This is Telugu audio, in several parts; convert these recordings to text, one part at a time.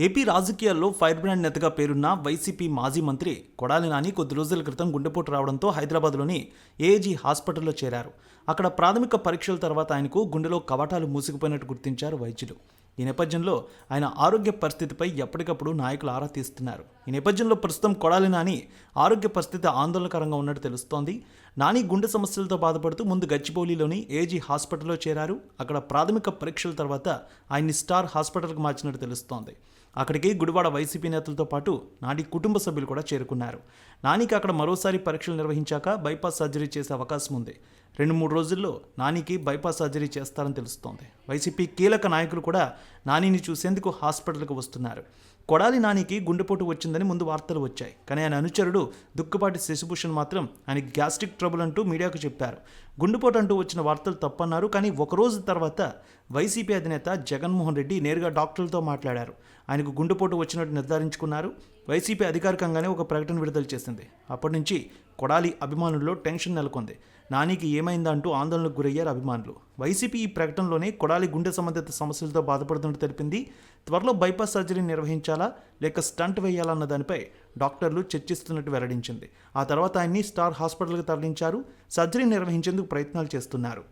ఏపీ రాజకీయాల్లో ఫైర్ బ్రాండ్ నేతగా పేరున్న వైసీపీ మాజీ మంత్రి కొడాలి నాని కొద్ది రోజుల క్రితం గుండెపోటు రావడంతో హైదరాబాద్లోని ఏజీ హాస్పిటల్లో చేరారు. అక్కడ ప్రాథమిక పరీక్షల తర్వాత ఆయనకు గుండెలో కవాటాలు మూసుకుపోయినట్టు గుర్తించారు వైద్యులు. ఈ నేపథ్యంలో ఆయన ఆరోగ్య పరిస్థితిపై ఎప్పటికప్పుడు నాయకులు ఆరా తీస్తున్నారు. ఈ నేపథ్యంలో ప్రస్తుతం కొడాలి నాని ఆరోగ్య పరిస్థితి ఆందోళనకరంగా ఉన్నట్టు తెలుస్తోంది. నాని గుండె సమస్యలతో బాధపడుతూ ముందు గచ్చిబౌలిలోని ఏజీ హాస్పిటల్లో చేరారు. అక్కడ ప్రాథమిక పరీక్షల తర్వాత ఆయన్ని స్టార్ హాస్పిటల్కి మార్చినట్టు తెలుస్తోంది. అక్కడికి గుడివాడ వైసీపీ నేతలతో పాటు నాని కుటుంబ సభ్యులు కూడా చేరుకున్నారు. నానికి అక్కడ మరోసారి పరీక్షలు నిర్వహించాక బైపాస్ సర్జరీ చేసే అవకాశం ఉంది. రెండు మూడు రోజుల్లో నానికి బైపాస్ సర్జరీ చేస్తారని తెలుస్తోంది. వైసీపీ కీలక నాయకులు కూడా నానిని చూసేందుకు హాస్పిటల్కి వస్తున్నారు. కొడాలి నానికి గుండెపోటు వచ్చిందని ముందు వార్తలు వచ్చాయి. కానీ ఆయన అనుచరుడు దుక్కుపాటి శశిభూషణ్ మాత్రం ఆయన గ్యాస్ట్రిక్ ట్రబుల్ అంటూ మీడియాకు చెప్పారు. గుండెపోటు అంటూ వచ్చిన వార్తలు తప్పన్నారు. కానీ ఒకరోజు తర్వాత వైసీపీ అధినేత జగన్మోహన్ రెడ్డి నేరుగా డాక్టర్లతో మాట్లాడారు. ఆయనకు గుండెపోటు వచ్చినట్టు నిర్ధారించుకున్నారు. వైసీపీ అధికారికంగానే ఒక ప్రకటన విడుదల చేసింది. అప్పటి నుంచి కొడాలి అభిమానుల్లో టెన్షన్ నెలకొంది. నానికి ఏమైందా అంటూ ఆందోళనకు గురయ్యారు అభిమానులు. వైసీపీ ఈ ప్రకటనలోనే కొడాలి గుండె సంబంధిత సమస్యలతో బాధపడుతున్నట్టు తెలిపింది. త్వరలో బైపాస్ సర్జరీ నిర్వహించాలా? లేక స్టంట్ వేయాలన్న దానిపై డాక్టర్లు చర్చిస్తున్నట్టు వెల్లడించింది. ఆ తర్వాత ఆయన్ని స్టార్ హాస్పిటల్కి తరలించారు. సర్జరీ నిర్వహించేందుకు ప్రయత్నాలు చేస్తున్నారు.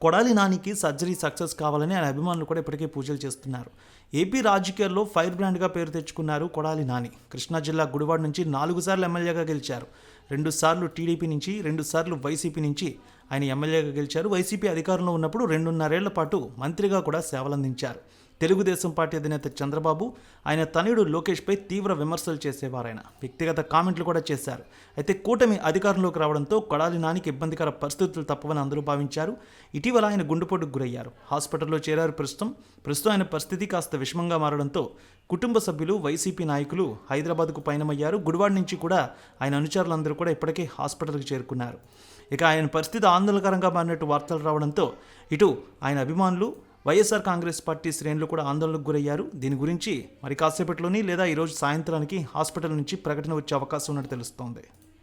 కొడాలి నానికి సర్జరీ సక్సెస్ కావాలని ఆయన అభిమానులు కూడా ఇప్పటికే పూజలు చేస్తున్నారు. ఏపీ రాజకీయాల్లో ఫైర్ బ్రాండ్గా పేరు తెచ్చుకున్నారు కొడాలి నాని. కృష్ణా జిల్లా గుడివాడ నుంచి నాలుగు సార్లు ఎమ్మెల్యేగా గెలిచారు. రెండు సార్లు టీడీపీ నుంచి రెండు సార్లు వైసీపీ నుంచి ఆయన ఎమ్మెల్యేగా గెలిచారు. వైసీపీ అధికారంలో ఉన్నప్పుడు రెండున్నరేళ్ళ పాటు మంత్రిగా కూడా సేవలందించారు. తెలుగుదేశం పార్టీ అధినేత చంద్రబాబు ఆయన తనయుడు లోకేష్పై తీవ్ర విమర్శలు చేసేవారాయన వ్యక్తిగత కామెంట్లు కూడా చేశారు. అయితే కూటమి అధికారంలోకి రావడంతో కొడాలి నానికి ఇబ్బందికర పరిస్థితులు తప్పవని అందరూ భావించారు. ఇటీవల ఆయన గుండెపోటుకు గురయ్యారు. హాస్పిటల్లో చేరారు ప్రస్తుతం. ప్రస్తుతం ఆయన పరిస్థితి కాస్త విషమంగా మారడంతో కుటుంబ సభ్యులు వైసీపీ నాయకులు హైదరాబాద్కు పయనమయ్యారు. గుడివాడ నుంచి కూడా ఆయన అనుచరులందరూ కూడా ఇప్పటికే హాస్పిటల్కి చేరుకున్నారు. ఇక ఆయన పరిస్థితి ఆందోళనకరంగా మారినట్టు వార్తలు రావడంతో ఇటు ఆయన అభిమానులు వైఎస్ఆర్ కాంగ్రెస్ పార్టీ శ్రేణులు కూడా ఆందోళనకు గురయ్యారు. దీని గురించి మరి కాసేపట్లోని లేదా ఈరోజు సాయంత్రానికి హాస్పిటల్ నుంచి ప్రకటన వచ్చే అవకాశం ఉన్నట్టు తెలుస్తోంది.